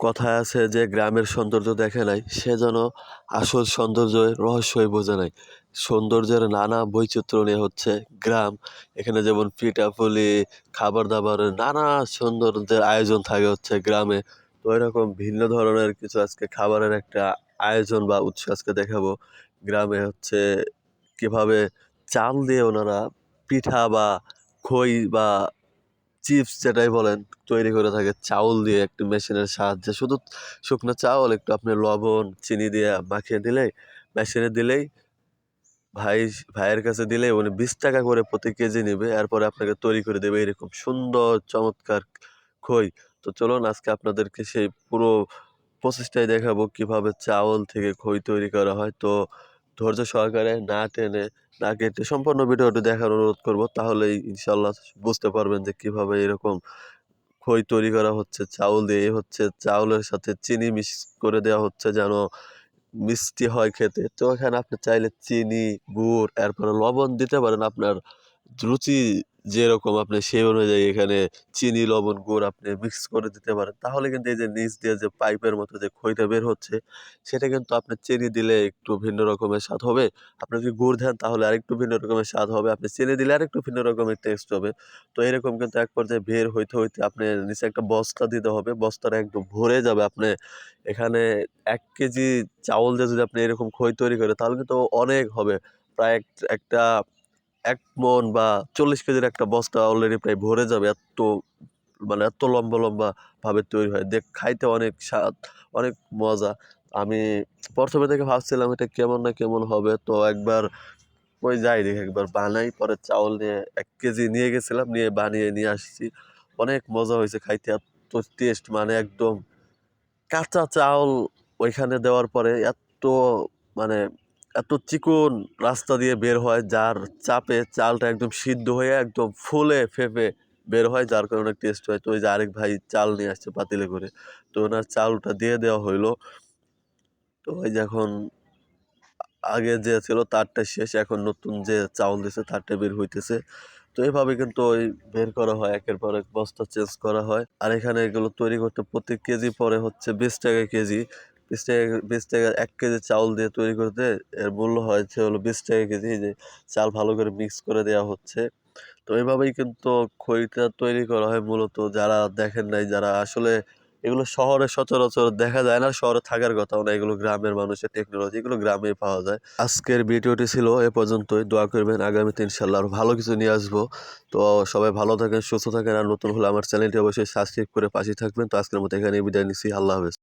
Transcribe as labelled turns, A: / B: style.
A: কথায় আছে যে গ্রামের সৌন্দর্য দেখে নাই, সে যেন আসল সৌন্দর্যের রহস্যই বোঝে নাই। সৌন্দর্যের নানা বৈচিত্র্য নিয়ে হচ্ছে গ্রাম, এখানে যেমন পিঠাপুলি খাবার দাবারের নানা সৌন্দর্যের আয়োজন থাকে হচ্ছে গ্রামে। তো এরকম ভিন্ন ধরনের কিছু আজকে খাবারের একটা আয়োজন বা উৎস আজকে দেখাবো। গ্রামে হচ্ছে কীভাবে চাল দিয়ে ওনারা পিঠা বা খই বা চিপস যেটাই বলেন, তৈরি করে থাকে চাউল দিয়ে একটু মেশিনের সাহায্যে। শুধু শুকনো চাউল, একটু আপনি লবণ, চিনি দিয়ে মাখিয়ে দিলেই, মেশিনে দিলেই, ভাই, ভাইয়ের কাছে দিলে উনি বিশ টাকা করে প্রতি কেজি নেবে, এরপরে আপনাকে তৈরি করে দেবে এরকম সুন্দর, চমৎকার খই। তো চলুন, আজকে আপনাদেরকে সেই পুরো প্রসেসটাই দেখাবো, কীভাবে চাউল থেকে খই তৈরি করা হয়। তো ধৈর্য সহকারে না টেনে, না কেটে সম্পূর্ণ ভিডিওটি দেখার অনুরোধ করব। তাহলে ইনশাল্লাহ বুঝতে পারবেন যে কীভাবে এরকম খই তৈরি করা হচ্ছে, চাউল দিয়ে। হচ্ছে চাউলের সাথে চিনি মিক্স করে দেওয়া হচ্ছে যেন মিষ্টি হয় খেতে। তো এখানে আপনি চাইলে চিনি, গুড়, এরপরে লবণ দিতে পারেন আপনার রুচি যেরকম আপনি সেই অনুযায়ী এখানে চিনি, লবণ, গুড় আপনি মিক্স করে দিতে পারেন। তাহলে কিন্তু এই যে নিচ দিয়ে যে পাইপের মতো যে খইটা বের হচ্ছে, সেটা কিন্তু আপনি চিনি দিলে একটু ভিন্ন রকমের স্বাদ হবে। আপনি যদি গুড় দেন তাহলে আরেকটু ভিন্ন রকমের স্বাদ হবে। আপনি চিনি দিলে আরেকটু ভিন্ন রকমের টেস্ট হবে। তো এরকম কিন্তু এক পর্যায়ে বের হইতে হইতে আপনি নিচে একটা বস্তা দিতে হবে। বস্তাটা একদম ভরে যাবে আপনি এখানে এক কেজি চাউল দিয়ে যদি আপনি এরকম খই তৈরি করে তাহলে কিন্তু অনেক হবে। প্রায় একটা এক মন বা চল্লিশ কেজির একটা বস্তা অলরেডি প্রায় ভরে যাবে, এত মানে এত লম্বা লম্বা ভাবে তৈরি হয়। দেখ, খাইতে অনেক স্বাদ, অনেক মজা। আমি প্রথমে থেকে ভাবছিলাম এটা কেমন না কেমন হবে, তো একবার ওই যাই দেখি, একবার বানাই, পরে চাউল নিয়ে এক কেজি নিয়ে গেছিলাম, নিয়ে বানিয়ে নিয়ে আসছি। অনেক মজা হয়েছে খাইতে, এত টেস্ট মানে একদম কাঁচা চাউল ওইখানে দেওয়ার পরে এত মানে এত চিকন রাস্তা দিয়ে বের হয়, যার চাপে চালটা একদম সিদ্ধ হয়ে একদম ফুলে ফেপে বের হয়, যার কারণে টেস্ট হয়। তো ওই যে আরেক ভাই চাল নিয়ে আসছে পাতিলে করে। তো ওনার চালটা দিয়ে দেওয়া হইল। তো ওই যে এখন আগে যে ছিল তারটা শেষ, এখন নতুন যে চাউল দিছে তারটা বের হইতেছে। তো এইভাবে কিন্তু ওই বের করা হয়, একের পর এক বস্তা চেঞ্জ করা হয়। আর এখানে এগুলো তৈরি করতে প্রতি কেজি পরে হচ্ছে বিশ টাকা কেজি। বিশ টাকা বিশ টাকা এক কেজি চাউল দিয়ে তৈরি করতে, এর মূল্য হয়েছে হলো বিশ টাকা কেজি। যে চাল ভালো করে মিক্স করে দেওয়া হচ্ছে। তো এইভাবেই কিন্তু খইটা তৈরি করা হয় মূলত। যারা দেখেন নাই, যারা আসলে এগুলো শহরে সচরাচর দেখা যায় না, শহরে থাকার কথাও না। এগুলো গ্রামের মানুষের টেকনোলজি এগুলো গ্রামেই পাওয়া যায়। আজকের ভিডিওটি ছিল এ পর্যন্তই। দোয়া করবেন আগামীতে ইনশাল্লাহ আরও ভালো কিছু নিয়ে আসব। তো সবাই ভালো থাকেন, সুস্থ থাকেন। আর নতুন হলে আমার চ্যানেলটি অবশ্যই সাবস্ক্রাইব করে পাশে থাকবেন। তো আজকের মতো এখানে বিদায় নিচ্ছি। আল্লাহ হাফেজ।